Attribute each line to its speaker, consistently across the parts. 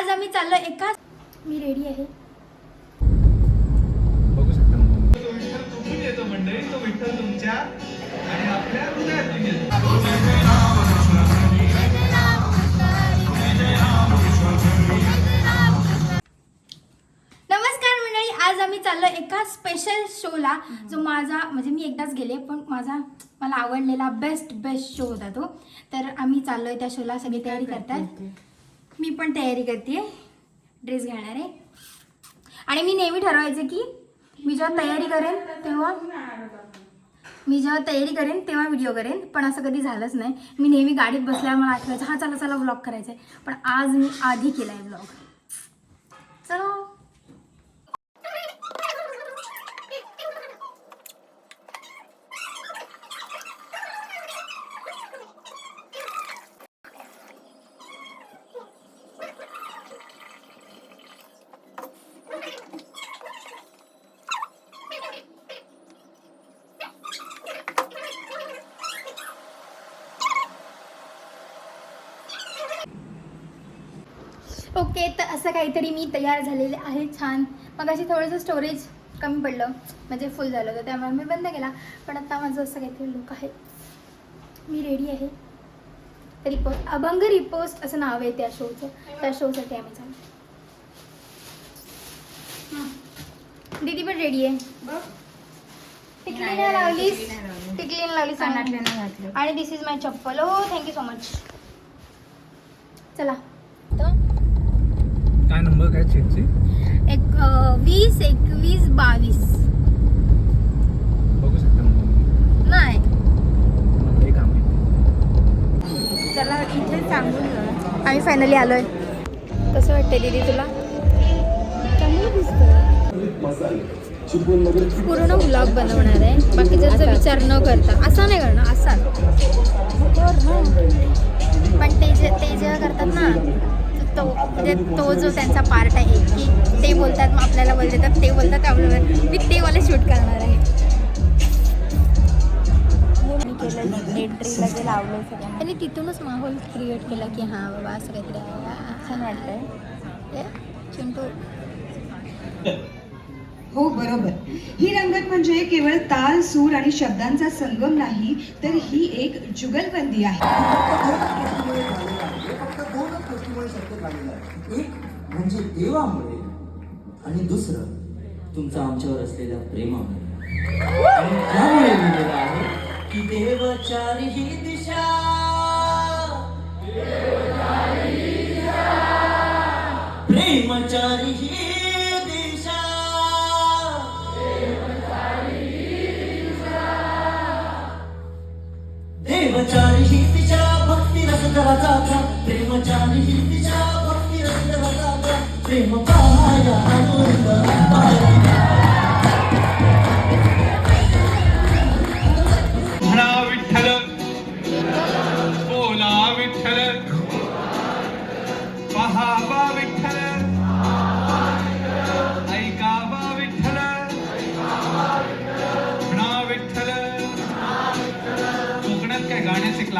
Speaker 1: आज आम्ही चाललो एका मी रेडी आहे.
Speaker 2: बघू शकता मग.
Speaker 3: तो विठ्ठल कुठून येतो मंडळी. तो विठ्ठल तुमच्या आणि आपल्या हृदयातून येतो.
Speaker 1: नमस्कार मंडळी आज आम्ही चाललो एका स्पेशल शोला जो माझा म्हणजे मी एकदाच गेले पण माझा मला आवडलेला बेस्ट बेस्ट शो होता तो. तर आम्ही चाललोय त्या शोला सगळी तयारी करतात मी पण तयारी करते. ड्रेस घालणार आहे. आणि मी नेहमी ठरवायचे की मी जेव्हा तयारी करेन तेव्हा मी जेव्हा तयारी करेन तेव्हा व्हिडिओ करेन. पण असं कधी झालंच नाही. मी नेहमी गाडीत बसल्यावर मला आठवायचं हा चला चला व्लॉग करायचा आहे पण आज मी आधी केला आहे व्लॉग चला. ओके तर असं काहीतरी मी तयार झालेले आहे छान. मग अशी थोडंसं स्टोरेज कमी पडलं म्हणजे फुल झालं होतं त्यामुळे मी बंद केला. पण आता माझं असं काहीतरी लुक आहे. मी रेडी आहे. रिपोस्ट अभंग रिपोस्ट असं नाव आहे त्या शोचं त्या शोसाठी आम्ही चाललो दीदी पण रेडी आहे. टिकली नाही लावलीस? टिकली नाही लावली.
Speaker 4: सांग.
Speaker 1: आणि दिस इज माय चप्पल. हो थँक्यू सो मच चला.
Speaker 2: काय नंबर काय सीटची
Speaker 1: एक वीस एकवीस बावीस.
Speaker 2: बघू शकता.
Speaker 1: नाही. मला
Speaker 2: एक काम आहे
Speaker 4: त्याला इथे सांगून
Speaker 1: आम्ही फायनली आलोय. कसं वाटतंय दीदी तुला? चांगलं
Speaker 4: दिसतं
Speaker 1: पूर्ण व्लॉग बनवणार आहे. बाकीचा विचार न करता असा नाही करणार असा पण ते जे ते जेव्हा करतात ना तो म्हणजे तो जो त्यांचा पार्ट आहे की ते बोलतात मग आपल्याला बोल देतात ते बोलतात आपल्याला मी ते मला शूट करणार आहे.
Speaker 4: मी केलं एंट्रीला जे लावलं
Speaker 1: आणि तिथूनच माहोल क्रिएट केला की हां बाबा असं काहीतरी आहे. छान
Speaker 4: वाटतंय.
Speaker 1: ए, चिंटू.
Speaker 5: हो बरोबर. ही रंगत म्हणजे केवळ ताल सूर आणि शब्दांचा संगम नाही तर ही एक जुगलबंदी आहे.
Speaker 6: फक्त दोनच गोष्टीमुळे शक्य झालेलं आहे. एक म्हणजे देवामुळे आणि दुसरं तुमचं आमच्यावर असलेल्या प्रेमामुळे. आणि त्यामुळे लिहिलेलं आहे की देवचारी ही जाता प्रेम चारही दिशा भक्ती रस जाता प्रेम पाया आनंद पाया
Speaker 3: म्हणा विठ्ठल बोला विठ्ठल. पहावा विठ्ठल.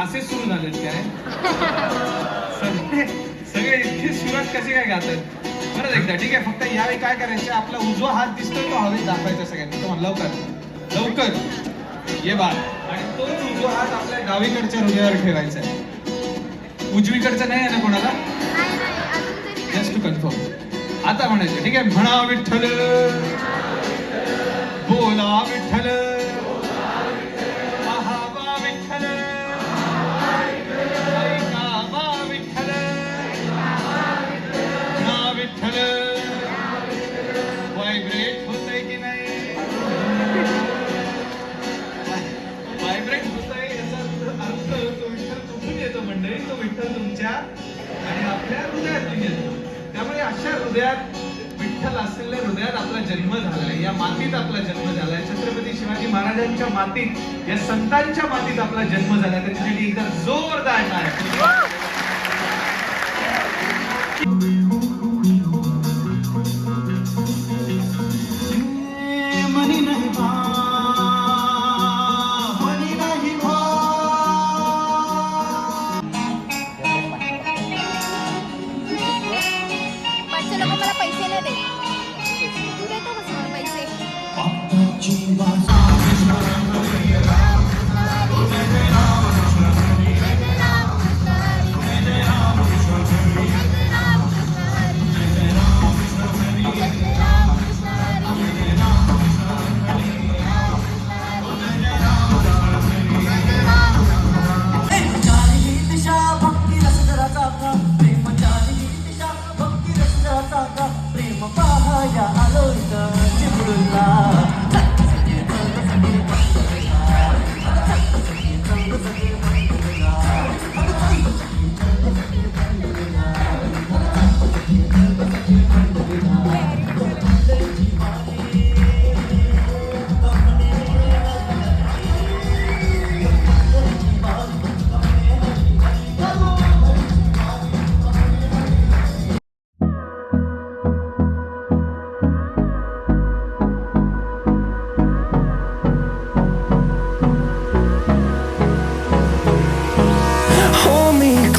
Speaker 3: क्लासेस सुरू झालेत काय? सगळे सगळे इतके सुरात कसे काय गातात? परत एकदा ठीक आहे फक्त यावेळी काय करायचं आपला उजवा हात दिसतोय तो हवेत दाखवायचा सगळ्यांना. तो लवकर लवकर. ये बाल आणि तोच उजवा हात आपल्या डावीकडच्या हृदयावर ठेवायचा आहे. उजवीकडचा नाही आहे ना कोणाला?
Speaker 1: जस्ट
Speaker 3: टू कन्फर्म आता म्हणायचं ठीक आहे? म्हणा विठ्ठल. बोला विठ्ठल. व्हायब्रेट होतंय की नाही? व्हायब्रेट होतंय याचा अर्थ तो विठ्ठल कुठून येतो मंडळी तो विठ्ठल तुमच्या आणि आपल्या हृदयातून येतो. त्यामुळे अशा हृदयात विठ्ठल असलेल्या हृदयात आपला जन्म झालाय. या मातीत आपला जन्म झालाय. छत्रपती शिवाजी महाराजांच्या मातीत या संतांच्या मातीत आपला जन्म झालाय. त्याच्यासाठी एकदा जोरदार
Speaker 6: が歩いた自けが。